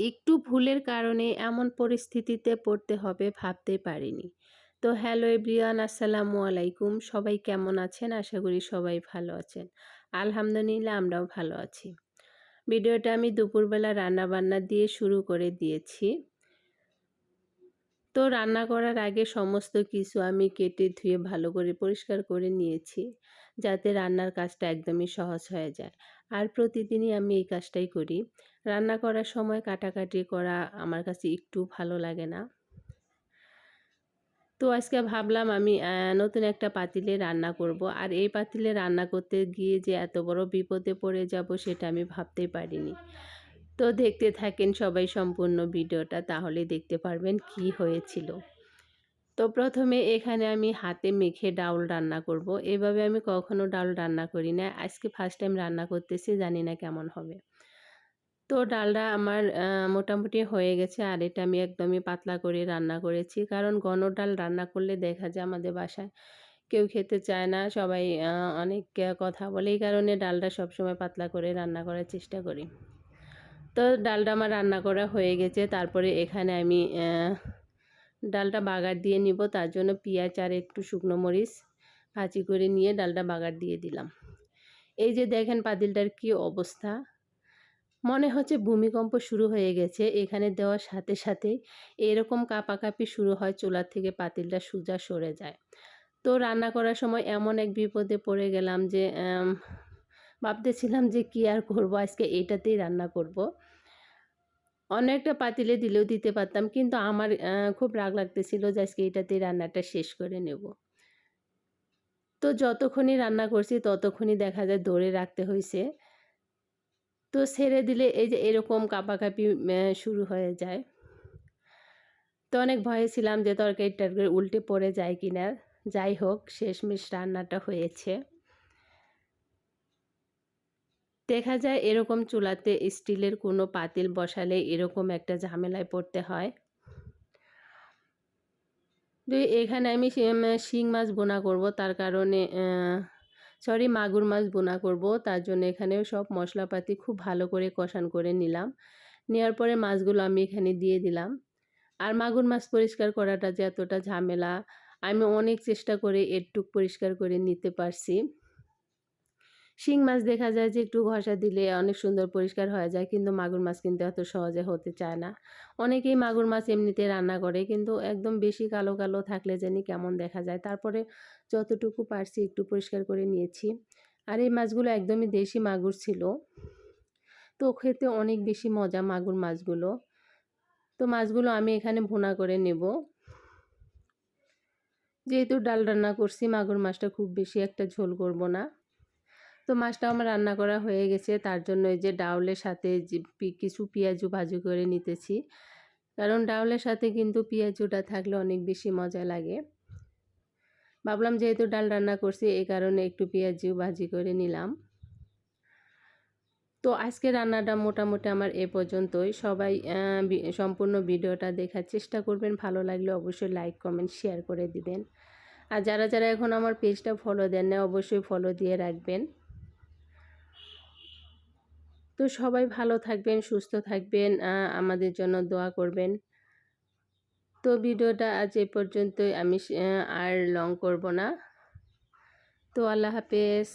একটু ভুলের কারণে এমন পরিস্থিতিতে পড়তে হবে ভাবতে পারিনি। তো হ্যালো এভরিওয়ান, আসসালামু আলাইকুম। সবাই কেমন আছেন? আশা করি সবাই ভালো আছেন। আলহামদুলিল্লাহ, আমরাও ভালো আছি। ভিডিওটা আমি দুপুরবেলা রান্নাবান্না দিয়ে শুরু করে দিয়েছি। তো রান্না করার আগে সমস্ত কিছু আমি কেটে ধুয়ে ভালো করে পরিষ্কার করে নিয়েছি, যাতে রান্নার কাজটা একদমই সহজ হয়ে যায়। আর প্রতিদিনই আমি এই কাজটাই করি। রান্না করার সময় কাটাকাটি করা আমার কাছে একটু ভালো লাগে না। তো আজকে ভাবলাম আমি নতুন একটা পাতিলে রান্না করব। আর এই পাতিলে রান্না করতে গিয়ে যে এত বড় বিপদে পড়ে যাব সেটা আমি ভাবতেই পারিনি। তো দেখতে থাকেন সবাই সম্পূর্ণ ভিডিওটা, তাহলে দেখতে পারবেন কি হয়েছিল। তো প্রথমে এখানে আমি হাতে মেখে ডাউল রান্না করব। এভাবে আমি কখনো ডাউল রান্না করি না। আজকে ফার্স্ট টাইম রান্না করতেছি, জানি না কেমন হবে। তো ডালটা আমার মোটামুটি হয়ে গেছে আর এটা আমি একদমই পাতলা করে রান্না করেছি। কারণ ঘন ডাল রান্না করলে দেখা যায় আমাদের বাসায় কেউ খেতে চায় না, সবাই অনেক কথা বলে। এই কারণে ডালটা সবসময় পাতলা করে রান্না করার চেষ্টা করি। তো ডালটা আমার রান্না করা হয়ে গেছে। তারপরে এখানে আমি ডালটা বাগার দিয়ে নিব। তার জন্য পেঁয়াজ আর একটু শুকনো মরিচ ভাজি করে নিয়ে ডালটা বাগার দিয়ে দিলাম। এই যে দেখেন পাতিলটার কি অবস্থা। মনে হচ্ছে ভূমিকম্প শুরু হয়ে গেছে। এখানে দেওয়ার সাথে সাথে এরকম কাপাকাপি শুরু হয়, চুলার থেকে পাতিলটা সোজা সরে যায়। তো রান্না করার সময় এমন এক বিপদে পড়ে গেলাম যে ভাবতেছিলাম যে কি আর করব? আজকে এইটাতেই রান্না করব। অনেকটা পাতিলে দিলেও দিতে পারতাম। কিন্তু আমার খুব রাগ লাগতেছিল যে আজকে এইটাতেই রান্নাটা শেষ করে নেব। তো যতক্ষণই রান্না করছি ততক্ষণই দেখা যায় ধরে রাখতে হয়েছে তো ছেড়ে দিলে এই যে এরকম কাঁপাকাঁপি শুরু হয়ে যায়। তো অনেক ভয়ে ছিলাম যে তরকারি টরকারি উল্টে পড়ে যায় কিনা। যাই হোক, শেষমেশ রান্নাটা হয়েছে। দেখা যায় এরকম চুলাতে স্টিলের কোনো পাতিল বসালে এরকম একটা ঝামেলায় পড়তে হয়। তো এখানে আমি শিং মাছ বোনা করব, তার কারণে সরি মাগুর মাছ বোনা করব। তার জন্য এখানে সব মশলাপাতি খুব ভালো করে কষান করে নিলাম। নেওয়ার পরে মাছগুলো আমি এখানে দিয়ে দিলাম। আর মাগুর মাছ পরিষ্কার করাটা যে এতটা ঝামেলা, আমি অনেক চেষ্টা করে এরটুক পরিষ্কার করে নিতে পারছি। শিং মাছ দেখা যায় যে একটু ঘষা দিলে অনেক সুন্দর পরিষ্কার হয়ে যায়, কিন্তু মাগুর মাছ কিন্তু এত সহজে হতে চায় না। অনেকেই মাগুর মাছ এমনিতে রান্না করে, কিন্তু একদম বেশি কালো কালো থাকলে জানি কেমন দেখা যায়। তারপরে যতটুকু পারছি একটু পরিষ্কার করে নিয়েছি। আর এই মাছগুলো একদমই দেশি মাগুর ছিল। তো খেতে অনেক বেশি মজা মাগুর মাছগুলো। তো মাছগুলো আমি এখানে ভুনা করে নেব। যেহেতু ডাল রান্না করছি, মাগুর মাছটা খুব বেশি একটা ঝোল করব না। তো মাছটা আমার রান্না করা হয়ে গেছে। তার জন্য এই যে ডাউলের সাথে কিছু পেঁয়াজু ভাজি করে নিতেছি। কারণ ডাউলের সাথে কিন্তু পেঁয়াজুটা থাকলে অনেক বেশি মজা লাগে। ভাবলাম যেহেতু ডাল রান্না করছি এই কারণে একটু পেঁয়াজু ভাজি করে নিলাম। তো আজকে রান্নাটা মোটামুটি আমার এ পর্যন্তই। সবাই সম্পূর্ণ ভিডিওটা দেখার চেষ্টা করবেন। ভালো লাগলে অবশ্যই লাইক, কমেন্ট, শেয়ার করে দিবেন। আর যারা যারা এখন আমার পেজটা ফলো দেন না অবশ্যই ফলো দিয়ে রাখবেন। সবাই ভালো থাকবেন, সুস্থ থাকবেন। আমাদের জন্য দোয়া করবেন। তো ভিডিওটা আজ এ পর্যন্তই। আমি আর লং করব না। তো আল্লাহ হাফেজ।